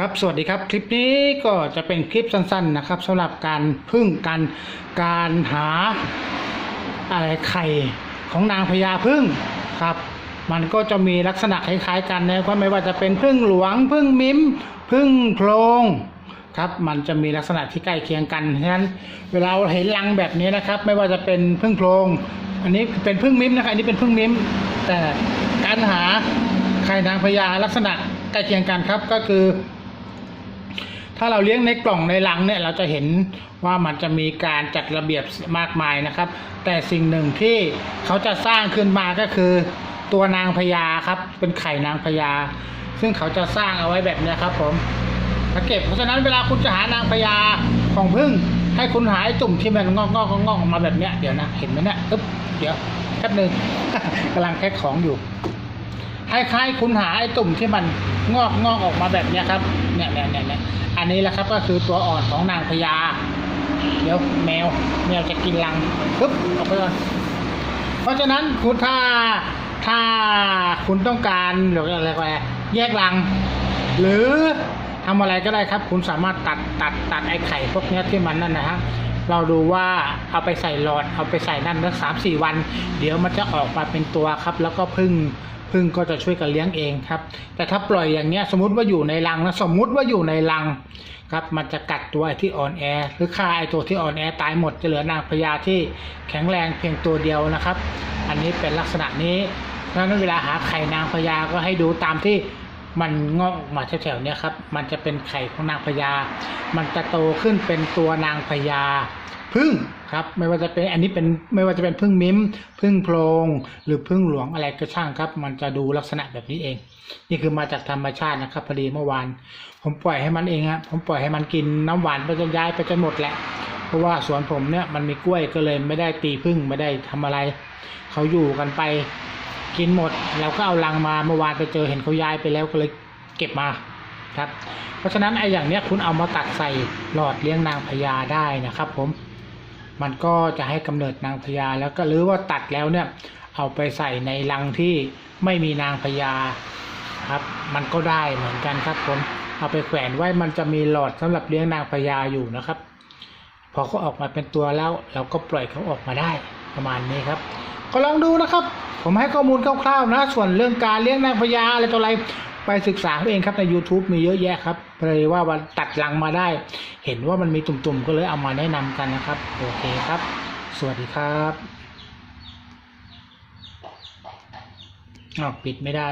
ครับสวัสดีครับ คลิปนี้ก็จะเป็นคลิปสั้น ๆนะครับสำหรับการพึ่งการการหาอะไรไข่ของนางพญาพึ่งครับ มันก็จะมีลักษณะคล้ายๆกันนะครับไม่ว่าจะเป็นพึ่งหลวงพึ่งมิ้มพึ่งโพรงครับมันจะมีลักษณะที่ใกล้เคียงกันฉะนั้นเวลาเราเห็นรังแบบนี้นะครับ ไม่ว่าจะเป็นพึ่งโพรงอันนี้เป็นพึ่งมิ้มนะครับอันนี้เป็นพึ่งมิ้ม แต่การหาไข่นางพญาลักษณะใกล้เคียงกันครับก็คือ ถ้าเราเลี้ยงในกล่องในลังเนี่ยเราจะเห็นว่ามันจะมีการจัดระเบียบมากมายนะครับ แต่สิ่งหนึ่งที่เขาจะสร้างขึ้นมาก็คือ ตัวนางพญาครับ เป็นไข่นางพญาซึ่งเขาจะสร้างเอาไว้แบบนี้ครับผมสังเกตเพราะฉะนั้นเวลาคุณจะหานางพญาของพึ่งให้คุณหาไอ้ตุ่มที่มันงอกงอกงอกอกอกมาแบบเนี้ยเดี๋ยวนะเห็นไหมเนี่ยอึ๊บเดี๋ยวแป๊บหนึ่งกำลังแพ็คของอยู่คล้ายๆคุณหาไอ้ตุ่มที่มันงอกงอกออกมาแบบเนี้ยครับ เนี่ยเนี่ยเนี่ยอันนี้แหละครับก็คือตัวอ่อนของนางพญาเดี๋ยวแมวแมวจะกินรังปึ๊บออกไปก่อนเพราะฉะนั้นคุณถ้าถ้าคุณต้องการหรืออะไรก็แยกรัง หรือทำอะไรก็ได้ครับ คุณสามารถตัดตัดตัดไอ้ไข่พวกนี้ที่มันนั่นนะฮะเราดูว่าเอาไปใส่หลอดเอาไปใส่นั่นสักสามสี่วัน เดี๋ยวมันจะออกมาเป็นตัวครับ แล้วก็พึ่ง พึ่งก็จะช่วยกันเลี้ยงเองครับ แต่ถ้าปล่อยอย่างเงี้ยสมมติว่าอยู่ในรังนะสมมุติว่าอยู่ในรังครับมันจะกัดตัวไอ้ที่อ่อนแอ หรือฆ่าไอ้ตัวที่อ่อนแอตายหมดจะเหลือนางพญาที่แข็งแรงเพียงตัวเดียวนะครับ อันนี้เป็นลักษณะนี้เพราะฉะนั้นเวลาหาไข่นางพญาก็ให้ดูตามที่ มันงอกออกมาแถวๆนี้ครับ มันจะเป็นไข่ของนางพญา มันจะโตขึ้นเป็นตัวนางพญาพึ่งครับไม่ว่าจะเป็นอันนี้เป็นไม่ว่าจะเป็นพึ่งมิ้มพึ่งโพรงหรือพึ่งหลวงอะไรก็ช่างครับ มันจะดูลักษณะแบบนี้เอง นี่คือมาจากธรรมชาตินะครับพอดีเมื่อวาน ผมปล่อยให้มันเองฮะผมปล่อยให้มันกินน้ำหวานไปจนย้ายไปจนหมดแหละ เพราะว่าสวนผมเนี่ยมันมีกล้วยก็เลยไม่ได้ตีพึ่งไม่ได้ทำอะไร เขาอยู่กันไป กินหมดเราก็เอาลังมาเมื่อวานไปเจอเห็นเขาย้ายไปแล้วก็เลยเก็บมาครับ เพราะฉะนั้นไอ้อย่างเนี้ยคุณเอามาตัดใส่หลอดเลี้ยงนางพญาได้นะครับ ผม มันก็จะให้กำเนิดนางพญาแล้วก็หรือว่าตัดแล้วเนี่ย เอาไปใส่ในรังที่ไม่มีนางพญาครับ มันก็ได้เหมือนกันครับ ผมเอาไปแขวนไว้มันจะมีหลอดสำหรับเลี้ยงนางพญาอยู่นะครับ พอเขาออกมาเป็นตัวแล้วเราก็ปล่อยเขาออกมาได้ ประมาณนี้ครับ ก็ลองดูนะครับ ผมให้ข้อมูลคร่าวๆนะ ส่วนเรื่องการเลี้ยงนางพญาอะไรต่ออะไรไปศึกษาเอาเองครับใน YouTube มีเยอะแยะครับเลยว่าวันตัดลังมาได้ เห็นว่ามันมีตุ่มๆ ก็เลยเอามาแนะนำกันนะครับ โอเคครับ สวัสดีครับอ้าวปิดไม่ได้